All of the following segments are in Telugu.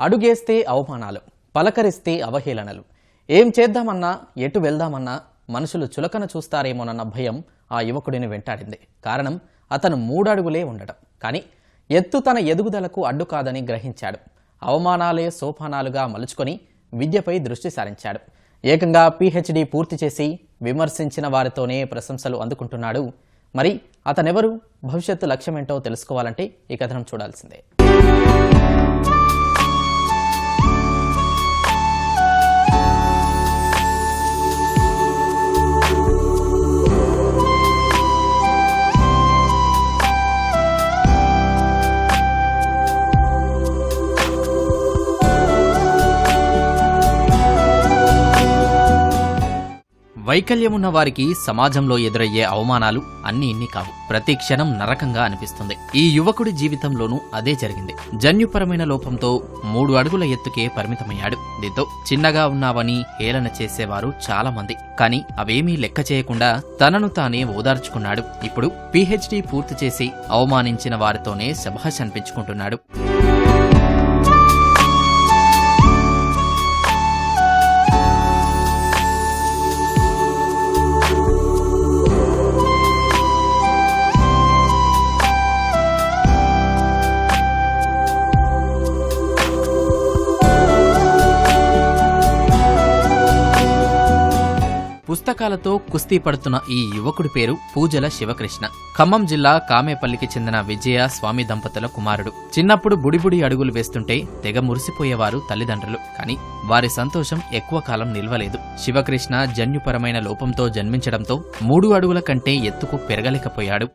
అడుగేస్తే అవమానాలు పలకరిస్తే అవహేళనలు. ఏం చేద్దామన్నా ఎటు వెళ్దామన్నా మనుషులు చులకన చూస్తారేమోనన్న భయం ఆ యువకుడిని వెంటాడింది. కారణం అతను మూడడుగులే ఉండటం. కానీ ఎత్తు తన ఎదుగుదలకు అడ్డు కాదని గ్రహించాడు. అవమానాలే సోపానాలుగా మలుచుకొని విద్యపై దృష్టి సారించాడు. ఏకంగా పీహెచ్డీ పూర్తి చేసి విమర్శించిన వారితోనే ప్రశంసలు అందుకుంటున్నాడు. మరి అతనెవరు? భవిష్యత్తు లక్ష్యమేంటో తెలుసుకోవాలంటే ఈ కథనం చూడాల్సిందే. వైకల్యమున్న వారికి సమాజంలో ఎదురయ్యే అవమానాలు అన్ని ఇన్ని కావు. ప్రతి క్షణం నరకంగా అనిపిస్తుంది. ఈ యువకుడి జీవితంలోనూ అదే జరిగింది. జన్యుపరమైన లోపంతో మూడు అడుగుల ఎత్తుకే పరిమితమయ్యాడు. దీంతో చిన్నగా ఉన్నావని హేళన చేసేవారు చాలా మంది కానీ అవేమీ లెక్క చేయకుండా తనను తానే ఓదార్చుకున్నాడు. ఇప్పుడు పీహెచ్డీ పూర్తి చేసి అవమానించిన వారితోనే శభాష్ అనిపించుకుంటున్నాడు. పుస్తకాలతో కుస్తీ పడుతున్న ఈ యువకుడి పేరు పూజల శివకృష్ణ. ఖమ్మం జిల్లా కామేపల్లికి చెందిన విజయ స్వామి దంపతుల కుమారుడు. చిన్నప్పుడు బుడిబుడి అడుగులు వేస్తుంటే తెగ మురిసిపోయేవారు తల్లిదండ్రులు. కానీ వారి సంతోషం ఎక్కువ కాలం నిల్వలేదు. శివకృష్ణ జన్యుపరమైన లోపంతో జన్మించడంతో మూడు అడుగుల కంటే ఎత్తుకు పెరగలేకపోయాడు.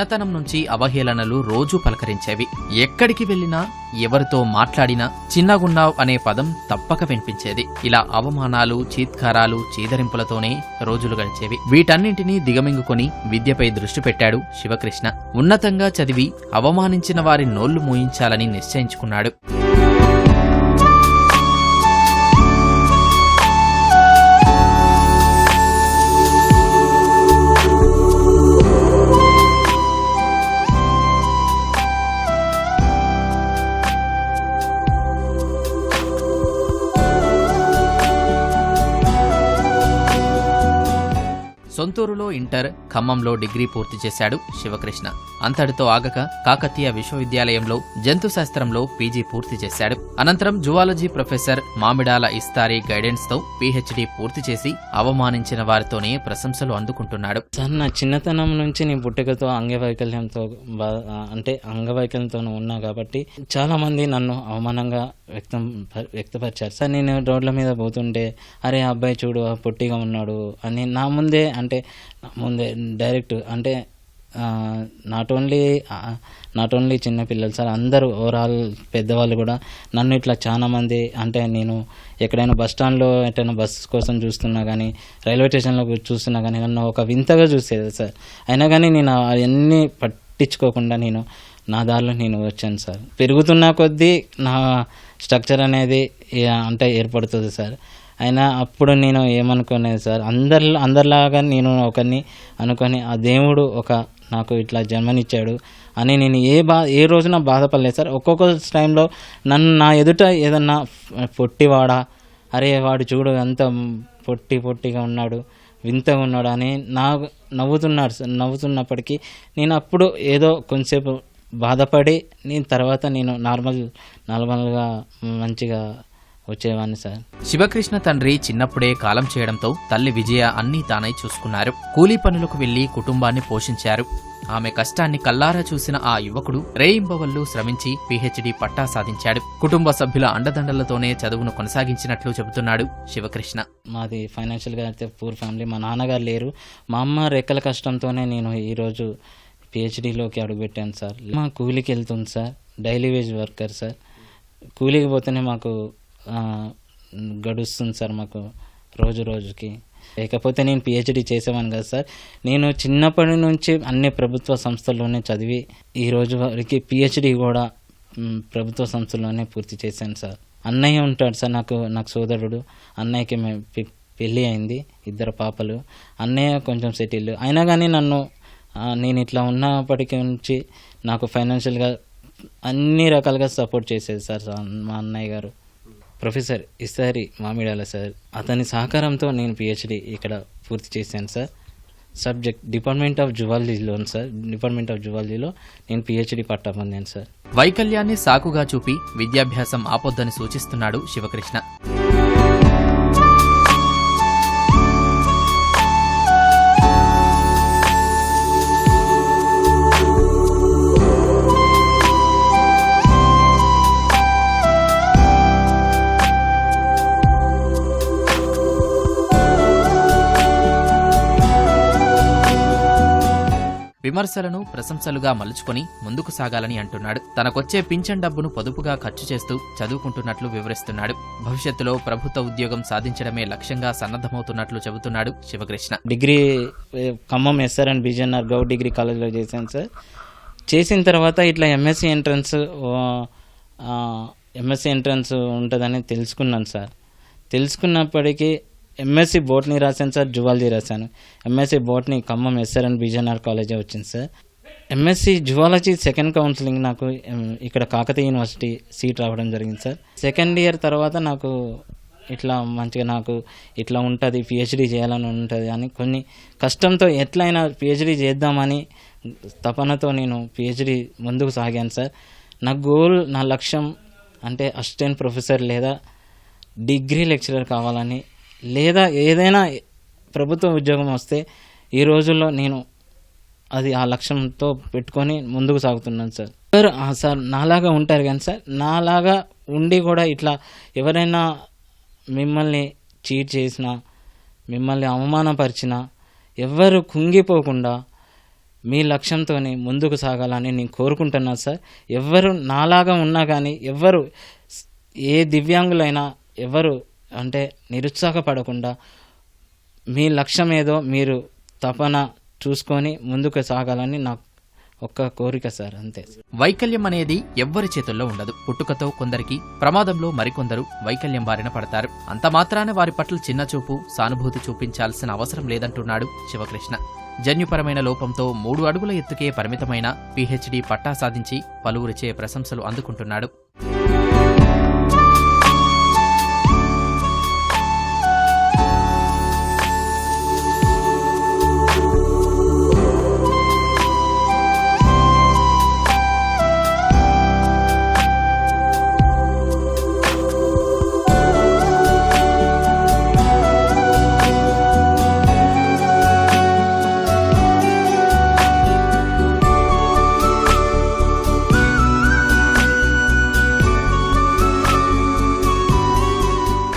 చిన్నతనం నుంచి అవహేళనలు రోజూ పలకరించేవి. ఎక్కడికి వెళ్ళినా ఎవరితో మాట్లాడినా చిన్నగున్నావ్ అనే పదం తప్పక వినిపించేది. ఇలా అవమానాలు చీత్కారాలు చీదరింపులతోనే రోజులు గడిచేవి. వీటన్నింటినీ దిగమింగుకొని విద్యపై దృష్టి పెట్టాడు శివకృష్ణ. ఉన్నతంగా చదివి అవమానించిన వారి నోళ్ళు మూయించాలని నిశ్చయించుకున్నాడు. సొంతూరులో ఇంటర్ ఖమ్మంలో డిగ్రీ పూర్తి చేశాడు శివకృష్ణ. అంతటితో ఆగక కాకతీయ విశ్వవిద్యాలయంలో జంతు శాస్త్రంలో పీజీ పూర్తి చేశాడు. అనంతరం జువాలజీ ప్రొఫెసర్ మామిడాల ఇస్తారి గైడెన్స్తో పీహెచ్డీ పూర్తి చేసి అవమానించిన వారితోనే ప్రశంసలు అందుకుంటున్నాడు. సార్ నా చిన్నతనం నుంచి నేను పుట్టుకతో అంగవైకల్యంతో అంటే అంగవైకల్యంతో ఉన్నా కాబట్టి చాలా మంది నన్ను అవమానంగా వ్యక్తం వ్యక్తపరిచారు. సార్ నేను రోడ్ల మీద పోతుంటే అరే అబ్బాయి చూడు ఆ పొట్టిగా ఉన్నాడు అని నా ముందే అంటే నా ముందే డైరెక్ట్ అంటే నాట్ ఓన్లీ నాట్ ఓన్లీ చిన్నపిల్లలు సార్ అందరూ ఓవరాల్ పెద్దవాళ్ళు కూడా నన్ను ఇట్లా చాలామంది అంటే నేను ఎక్కడైనా బస్ స్టాండ్లో ఎటైనా బస్ కోసం చూస్తున్నా కానీ రైల్వే స్టేషన్లో చూస్తున్నా కానీ నన్ను ఒక వింతగా చూసేది సార్. అయినా కానీ నేను అవన్నీ పట్టించుకోకుండా నేను నా దారిలో నేను వచ్చాను సార్. పెరుగుతున్న కొద్దీ నా స్ట్రక్చర్ అనేది అంటే ఏర్పడుతుంది సార్. అయినా అప్పుడు నేను ఏమనుకునేది సార్ అందరి అందరిలాగా నేను ఒకరిని అనుకొని ఆ దేవుడు ఒక నాకు ఇట్లా జన్మనిచ్చాడు అని నేను ఏ బా ఏ రోజున బాధపడలేదు సార్. ఒక్కొక్క టైంలో నన్ను నా ఎదుట ఏదన్నా పొట్టివాడా అరే వాడు చూడు ఎంత పొట్టి పొట్టిగా ఉన్నాడు వింతగా ఉన్నాడు అని నా నవ్వుతున్నాడు సార్. నవ్వుతున్నప్పటికీ నేను అప్పుడు ఏదో కొంచెంసేపు బాధపడి నేను తర్వాత నేను నార్మల్ నార్మల్గా మంచిగా వచ్చేవాడిని సార్. శివకృష్ణ తండ్రి చిన్నప్పుడే కాలం చేయడంతో తల్లి విజయ అన్నీ తానై చూసుకున్నారు. కూలీ పనులకు వెళ్ళి కుటుంబాన్ని పోషించారు. ఆమె కష్టాన్ని కల్లారా చూసిన ఆ యువకుడు రేయింబవళ్ళు శ్రమించి పీహెచ్డీ పట్టా సాధించాడు. కుటుంబ సభ్యుల అండదండలతోనే చదువును కొనసాగించినట్లు చెబుతున్నాడు శివకృష్ణ. మాది ఫైనాన్షియల్గా అయితే పూర్ ఫ్యామిలీ. మా నాన్నగారు లేరు. మా అమ్మ రెక్కల కష్టంతోనే నేను ఈరోజు పిహెచ్డీలోకి అడుగుపెట్టాను సార్. మా కూలికి వెళ్తుంది sir. Daily wage worker sir. కూలికి పోతేనే మాకు గడుస్తుంది సార్ మాకు రోజు రోజుకి. లేకపోతే నేను పిహెచ్డి చేసేవాను కదా సార్. నేను చిన్నప్పటి నుంచి అన్ని ప్రభుత్వ సంస్థల్లోనే చదివి ఈ రోజు వరకు పిహెచ్డి కూడా ప్రభుత్వ సంస్థల్లోనే పూర్తి చేశాను సార్. అన్నయ్య ఉంటాడు సార్ నాకు నాకు సోదరుడు. అన్నయ్యకి పె- పెళ్ళి అయింది. ఇద్దరు పాపలు. అన్నయ్య కొంచెం సెటిల్ అయినా కానీ నన్ను నేను ఇట్లా ఉన్నప్పటికీ నుంచి నాకు ఫైనాన్షియల్గా అన్ని రకాలుగా సపోర్ట్ చేసేది సార్ మా అన్నయ్య గారు. Professor Istari Mamidala sir. అతని సహకారంతో నేను పిహెచ్డి ఇక్కడ పూర్తి చేశాను సార్. సబ్జెక్ట్ డిపార్ట్మెంట్ ఆఫ్ జువాలజీలో సార్. డిపార్ట్మెంట్ ఆఫ్ జువాలజీలో నేను పిహెచ్డి పట్టా పొందాను సార్. వైకల్యాన్ని సాకుగా చూపి విద్యాభ్యాసం ఆపొద్దని సూచిస్తున్నాడు శివకృష్ణ. విమర్శలను ప్రశంసలుగా మలుచుకొని ముందుకు సాగాలని అంటున్నాడు. తనకొచ్చే పింఛన్ డబ్బును పొదుపుగా ఖర్చు చేస్తూ చదువుకుంటున్నట్లు వివరిస్తున్నాడు. భవిష్యత్తులో ప్రభుత్వ ఉద్యోగం సాధించడమే లక్ష్యంగా సన్నద్ధమవుతున్నట్లు చెబుతున్నాడు Sivakrishna. Degree Khammam SR and BJNR Goud degree కాలేజ్లో చేశాను సార్. చేసిన తర్వాత ఇట్లా ఎంఎస్సి ఎంట్రన్స్ ఎంఎస్సి ఎంట్రన్స్ ఉంటుందని తెలుసుకున్నాను సార్. తెలుసుకున్నప్పటికీ ఎంఎస్సి బోట్నీ రాశాను సార్ జువాలజీ రాశాను. MSc botany Khammam SR and BJNR కాలేజే వచ్చింది sir. MSc zoology second counselling నాకు ఇక్కడ కాకతీయ యూనివర్సిటీ సీట్ రావడం జరిగింది సార్. సెకండ్ ఇయర్ తర్వాత నాకు ఇట్లా మంచిగా నాకు ఇట్లా ఉంటుంది పిహెచ్డి చేయాలని ఉంటుంది అని కొన్ని కష్టంతో ఎట్లయినా పిహెచ్డీ చేద్దామని తపనతో నేను పిహెచ్డి ముందుకు సాగాను సార్. నా గోల్ నా లక్ష్యం అంటే అసిస్టెంట్ ప్రొఫెసర్ లేదా డిగ్రీ లెక్చరర్ కావాలని లేదా ఏదైనా ప్రభుత్వ ఉద్యోగం వస్తే ఈ రోజుల్లో నేను అది ఆ లక్ష్యంతో పెట్టుకొని ముందుకు సాగుతున్నాను సార్. సార్ సార్ నాలాగా ఉంటారు కానీ సార్ నాలాగా ఉండి కూడా ఇట్లా ఎవరైనా మిమ్మల్ని చీట్ చేసినా మిమ్మల్ని అవమానపరిచినా ఎవరు కుంగిపోకుండా మీ లక్ష్యంతోనే ముందుకు సాగాలని నేను కోరుకుంటున్నాను సార్. ఎవరు నాలాగా ఉన్నా కానీ ఎవరు ఏ దివ్యాంగులైనా ఎవరు అంటే నిరుత్సాహపడకుండా మీ లక్ష్యం ఏదో మీరు తపన చూసుకొని ముందుకు సాగాలని నాకు ఒక్క కోరిక సార్ అంతే. వైకల్యం అనేది ఎవ్వరి చేతుల్లో ఉండదు. పుట్టుకతో కొందరికి ప్రమాదంలో మరికొందరు వైకల్యం బారిన పడతారు. అంత మాత్రాన వారి పట్ల చిన్నచూపు సానుభూతి చూపించాల్సిన అవసరం లేదంటున్నాడు శివకృష్ణ. జన్యుపరమైన లోపంతో మూడు అడుగుల ఎత్తుకే పరిమితమైన పీహెచ్డీ పట్టా సాధించి పలువురిచే ప్రశంసలు అందుకుంటున్నాడు.